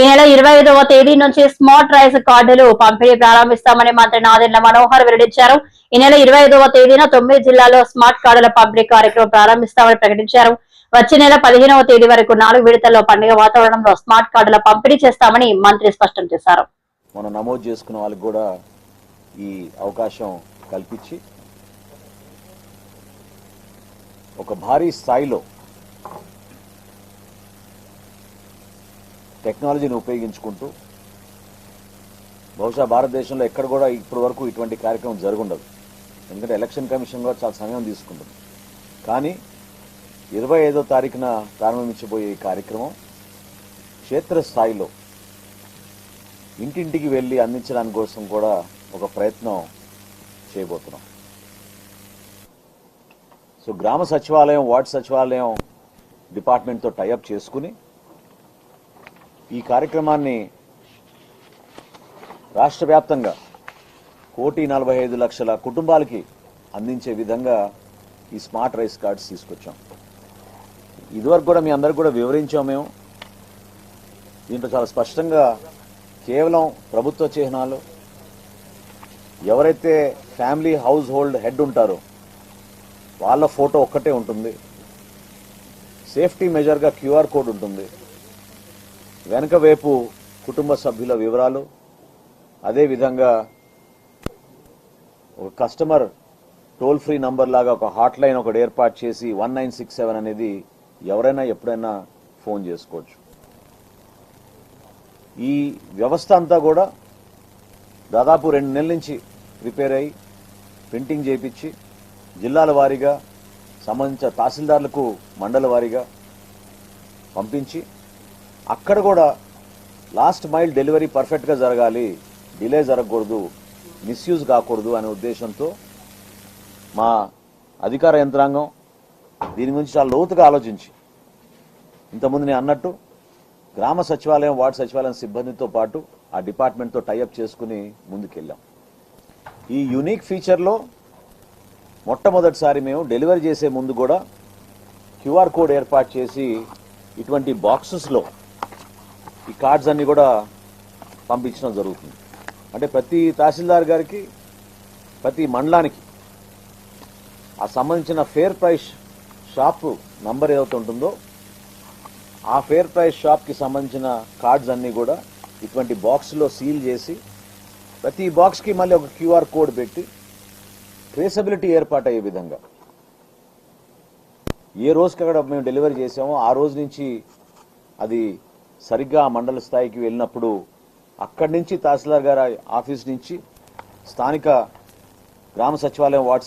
ఈ నెల ఇరవై ఐదవ తేదీ నుంచి స్మార్ట్ రైస్ కార్డులు పంపిణీ ప్రారంభిస్తామని మంత్రి నాదెండ్ల మనోహర్ వెల్లడించారు. ఈ నెల ఇరవై ఐదవ తేదీన తొమ్మిది జిల్లాల్లో స్మార్ట్ కార్డుల పంపిణీ కార్యక్రమం ప్రారంభిస్తామని ప్రకటించారు. వచ్చే నెల పదిహేనవ తేదీ వరకు నాలుగు విడతల్లో పండుగ వాతావరణంలో స్మార్ట్ కార్డుల పంపిణీ చేస్తామని మంత్రి స్పష్టం చేశారు. మనం నమోదు చేసుకున్న వాళ్ళకి కూడా ఈ అవకాశం కల్పించి ఒక భారీ స్థాయిలో టెక్నాలజీని ఉపయోగించుకుంటూ బహుశా భారతదేశంలో ఎక్కడ కూడా ఇప్పటి వరకు ఇటువంటి కార్యక్రమం జరుగుండదు. ఎందుకంటే ఎలక్షన్ కమిషన్ కూడా చాలా సమయం తీసుకుంటుంది. కానీ ఇరవై ఐదో తారీఖున ప్రారంభించబోయే ఈ కార్యక్రమం క్షేత్రస్థాయిలో ఇంటింటికి వెళ్ళి అందించడానికి కోసం కూడా ఒక ప్రయత్నం చేయబోతున్నాం. సో గ్రామ సచివాలయం వార్డు సచివాలయం డిపార్ట్మెంట్తో టైఅప్ చేసుకుని ఈ కార్యక్రమాన్ని రాష్ట్ర వ్యాప్తంగా కోటి నలభై ఐదు లక్షల కుటుంబాలకి అందించే విధంగా ఈ స్మార్ట్ రైస్ కార్డ్స్ తీసుకొచ్చాం. ఇదివరకు కూడా మీ అందరికి కూడా వివరించాం మేము. దీంట్లో చాలా స్పష్టంగా కేవలం ప్రభుత్వ చిహ్నాలు ఎవరైతే ఫ్యామిలీ హౌస్ హోల్డ్ హెడ్ ఉంటారో వాళ్ళ ఫోటో ఒక్కటే ఉంటుంది. సేఫ్టీ మెజర్గా క్యూఆర్ కోడ్ ఉంటుంది. వెనక వైపు కుటుంబ సభ్యుల వివరాలు అదేవిధంగా ఒక కస్టమర్ టోల్ ఫ్రీ నంబర్ లాగా ఒక హాట్ లైన్ ఒకటి ఏర్పాటు చేసి వన్ నైన్ సిక్స్ సెవెన్ అనేది ఎవరైనా ఎప్పుడైనా ఫోన్ చేసుకోవచ్చు. ఈ వ్యవస్థ అంతా కూడా దాదాపు రెండు నెలల నుంచి ప్రిపేర్ అయ్యి ప్రింటింగ్ చేయించి జిల్లాల వారీగా సంబంధించిన తహసీల్దార్లకు మండల వారీగా పంపించి అక్కడ కూడా లాస్ట్ మైల్ డెలివరీ పర్ఫెక్ట్గా జరగాలి డిలే జరగకూడదు మిస్యూజ్ కాకూడదు అనే ఉద్దేశంతో మా అధికార యంత్రాంగం దీని గురించి చాలా లోతుగా ఆలోచించి ఇంతకుముందు నేను అన్నట్టు గ్రామ సచివాలయం వార్డు సచివాలయం సిబ్బందితో పాటు ఆ డిపార్ట్మెంట్తో టైఅప్ చేసుకుని ముందుకెళ్ళాం. ఈ యునిక్ ఫీచర్లో మొట్టమొదటిసారి మేము డెలివరీ చేసే ముందు కూడా క్యూఆర్ కోడ్ ఏర్పాటు చేసి ఇటువంటి బాక్సెస్లో ఈ కార్డ్స్ అన్నీ కూడా పంపించడం జరుగుతుంది. అంటే ప్రతి తహసీల్దార్ గారికి ప్రతి మండలానికి ఆ సంబంధించిన ఫేర్ ప్రైస్ షాప్ నంబర్ ఏదైతే ఉంటుందో ఆ ఫేర్ ప్రైస్ షాప్కి సంబంధించిన కార్డ్స్ అన్నీ కూడా ఇటువంటి బాక్స్లో సీల్ చేసి ప్రతి బాక్స్కి మళ్ళీ ఒక క్యూఆర్ కోడ్ పెట్టి ట్రేసబిలిటీ ఏర్పాటయ్యే విధంగా. ఏ రోజుకి అక్కడ మేము డెలివరీ చేసామో ఆ రోజు నుంచి అది సరిగ్గా మండల స్థాయికి వెళ్ళినప్పుడు అక్కడి నుంచి తహసీల్దార్ గారి ఆఫీస్ నుంచి స్థానిక గ్రామ సచివాలయం వార్డు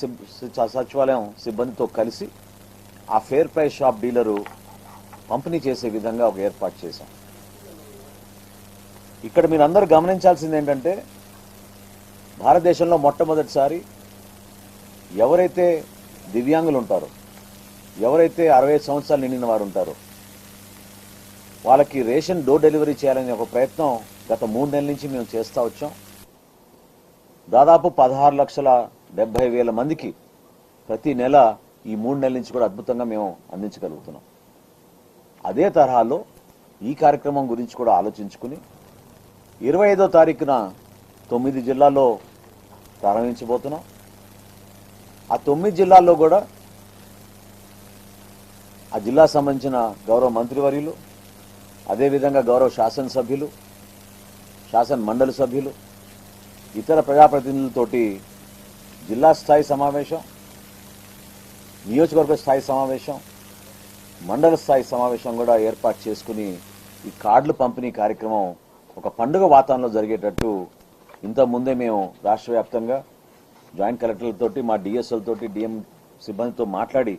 సచివాలయం సిబ్బందితో కలిసి ఆ ఫేర్ ప్రైస్ షాప్ డీలరు పంపిణీ చేసే విధంగా ఒక ఏర్పాటు చేశాం. ఇక్కడ మీరు అందరూ గమనించాల్సింది ఏంటంటే భారతదేశంలో మొట్టమొదటిసారి ఎవరైతే దివ్యాంగులు ఉంటారో ఎవరైతే అరవై సంవత్సరాలు నిండిన వారు ఉంటారో వాళ్ళకి రేషన్ డోర్ డెలివరీ చేయాలనే ఒక ప్రయత్నం గత మూడు నెలల నుంచి మేము చేస్తూ వచ్చాం. దాదాపు పదహారు లక్షల డెబ్బై వేల మందికి ప్రతి నెల ఈ మూడు నెలల నుంచి కూడా అద్భుతంగా మేము అందించగలుగుతున్నాం. అదే తరహాలో ఈ కార్యక్రమం గురించి కూడా ఆలోచించుకుని ఇరవై ఐదో తారీఖున తొమ్మిది జిల్లాల్లో ప్రారంభించబోతున్నాం. ఆ తొమ్మిది జిల్లాల్లో కూడా ఆ జిల్లా సంబంధించిన గౌరవ మంత్రివర్యులు అదేవిధంగా గౌరవ శాసనసభ్యులు శాసన మండలి సభ్యులు ఇతర ప్రజాప్రతినిధులతోటి జిల్లా స్థాయి సమావేశం నియోజకవర్గ స్థాయి సమావేశం మండల స్థాయి సమావేశం కూడా ఏర్పాటు చేసుకుని ఈ కార్డులు పంపిణీ కార్యక్రమం ఒక పండుగ వాతావరణంలో జరిగేటట్టు ఇంతకుముందే మేము రాష్ట్ర వ్యాప్తంగా జాయింట్ కలెక్టర్లతోటి మా డిఎస్ఎల్తోటి డిఎం సిబ్బందితో మాట్లాడి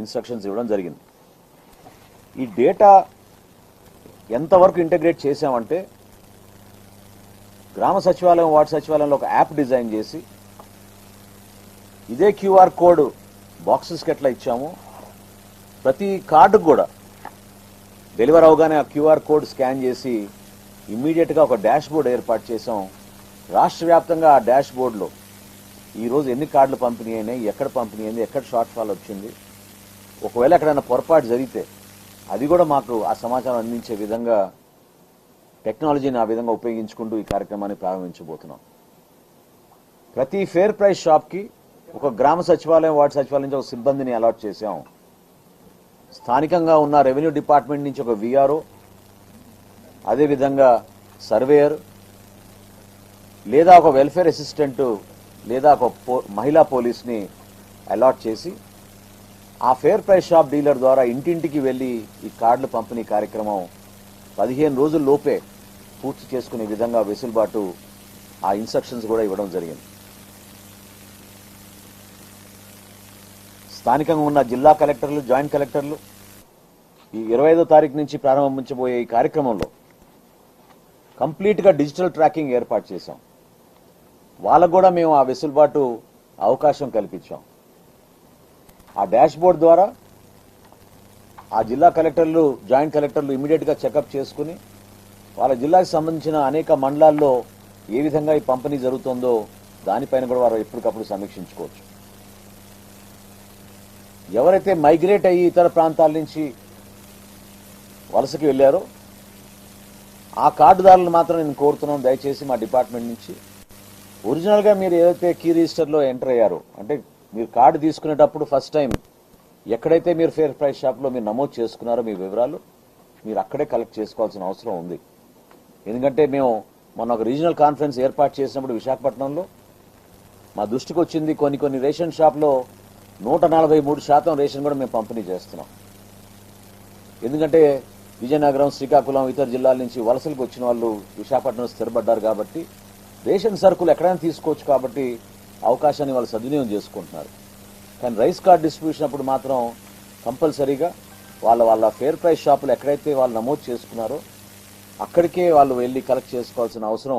ఇన్స్ట్రక్షన్స్ ఇవ్వడం జరిగింది. ఈ డేటా ఎంతవరకు ఇంటగ్రేట్ చేసామంటే గ్రామ సచివాలయం వార్డు సచివాలయంలో ఒక యాప్ డిజైన్ చేసి ఇదే క్యూఆర్ కోడ్ బాక్సెస్కి ఎట్లా ఇచ్చాము ప్రతి కార్డుకు కూడా డెలివర్ అవగానే ఆ క్యూఆర్ కోడ్ స్కాన్ చేసి ఇమ్మీడియట్గా ఒక డాష్ బోర్డ్ ఏర్పాటు చేసాం రాష్ట్ర వ్యాప్తంగా ఆ డాష్ బోర్డులో ఈరోజు ఎన్ని కార్డులు పంపిణీ అయినాయి ఎక్కడ పంపిణీ అయింది ఎక్కడ షార్ట్ ఫాల్ వచ్చింది. ఒకవేళ ఎక్కడైనా పొరపాటు జరిగితే అది కూడా మాకు ఆ సమాచారం అందించే విధంగా టెక్నాలజీని ఆ విధంగా ఉపయోగించుకుంటూ ఈ కార్యక్రమాన్ని ప్రారంభించబోతున్నాం. ప్రతి ఫేర్ ప్రైస్ షాప్కి ఒక గ్రామ సచివాలయం వార్డు సచివాలయం నుంచి ఒక సిబ్బందిని అలాట్ చేశాం. స్థానికంగా ఉన్న రెవెన్యూ డిపార్ట్మెంట్ నుంచి ఒక విఆర్ఓ అదేవిధంగా సర్వేయర్ లేదా ఒక వెల్ఫేర్ అసిస్టెంట్ లేదా ఒక పో- మహిళా పోలీస్ని అలాట్ చేసి ఆ ఫేర్ ప్రైస్ షాప్ డీలర్ ద్వారా ఇంటింటికి వెళ్ళి ఈ కార్డులు పంపిణీ కార్యక్రమం పదిహేను రోజుల లోపే పూర్తి చేసుకునే విధంగా వెసులుబాటు ఆ ఇన్స్ట్రక్షన్స్ కూడా ఇవ్వడం జరిగింది. స్థానికంగా ఉన్న జిల్లా కలెక్టర్లు జాయింట్ కలెక్టర్లు ఈ ఇరవై ఐదో తారీఖు నుంచి ప్రారంభించబోయే ఈ కార్యక్రమంలో కంప్లీట్గా డిజిటల్ ట్రాకింగ్ ఏర్పాటు చేశాం. వాళ్ళకు కూడా మేము ఆ వెసులుబాటు అవకాశం కల్పించాం. ఆ డాష్ బోర్డ్ ద్వారా ఆ జిల్లా కలెక్టర్లు జాయింట్ కలెక్టర్లు ఇమీడియట్గా చెకప్ చేసుకుని వాళ్ళ జిల్లాకి సంబంధించిన అనేక మండలాల్లో ఏ విధంగా ఈ పంపిణీ జరుగుతుందో దానిపైన కూడా వారు ఎప్పటికప్పుడు సమీక్షించుకోవచ్చు. ఎవరైతే మైగ్రేట్ అయ్యి ఇతర ప్రాంతాల నుంచి వలసకి వెళ్ళారో ఆ కార్డుదారులను మాత్రం నేను కోరుతున్నాను దయచేసి మా డిపార్ట్మెంట్ నుంచి. ఒరిజినల్గా మీరు ఏదైతే కీ రిజిస్టర్లో ఎంటర్ అయ్యారో అంటే మీరు కార్డు తీసుకునేటప్పుడు ఫస్ట్ టైం ఎక్కడైతే మీరు ఫేర్ ప్రైస్ షాప్లో మీరు నమోదు చేసుకున్నారో మీ వివరాలు మీరు అక్కడే కలెక్ట్ చేసుకోవాల్సిన అవసరం ఉంది. ఎందుకంటే మేము మొన్న ఒక రీజనల్ కాన్ఫరెన్స్ ఏర్పాటు చేసినప్పుడు విశాఖపట్నంలో మా దృష్టికి వచ్చింది కొన్ని కొన్ని రేషన్ షాప్లో నూట నలభై మూడు శాతం రేషన్ కూడా మేము పంపిణీ చేస్తున్నాం. ఎందుకంటే విజయనగరం శ్రీకాకుళం ఇతర జిల్లాల నుంచి వలసలకు వచ్చిన వాళ్ళు విశాఖపట్నం స్థిరపడ్డారు కాబట్టి రేషన్ సరుకులు ఎక్కడైనా తీసుకోవచ్చు కాబట్టి అవకాశాన్ని వాళ్ళు సద్వినియోగం చేసుకుంటున్నారు. కానీ రైస్ కార్డ్ డిస్ట్రిబ్యూషన్ అప్పుడు మాత్రం కంపల్సరీగా వాళ్ళ వాళ్ళ ఫేర్ ప్రైస్ షాపులు ఎక్కడైతే వాళ్ళు నమోదు చేసుకున్నారో అక్కడికే వాళ్ళు వెళ్ళి కలెక్ట్ చేసుకోవాల్సిన అవసరం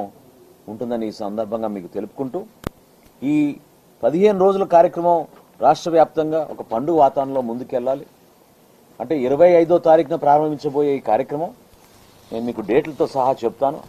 ఉంటుందని ఈ సందర్భంగా మీకు తెలుపుకుంటూ ఈ పదిహేను రోజుల కార్యక్రమం రాష్ట్ర వ్యాప్తంగా ఒక పండుగ వాతావరణంలో ముందుకెళ్ళాలి. అంటే ఇరవై ఐదో తారీఖున ప్రారంభించబోయే ఈ కార్యక్రమం నేను మీకు డేట్లతో సహా చెప్తాను.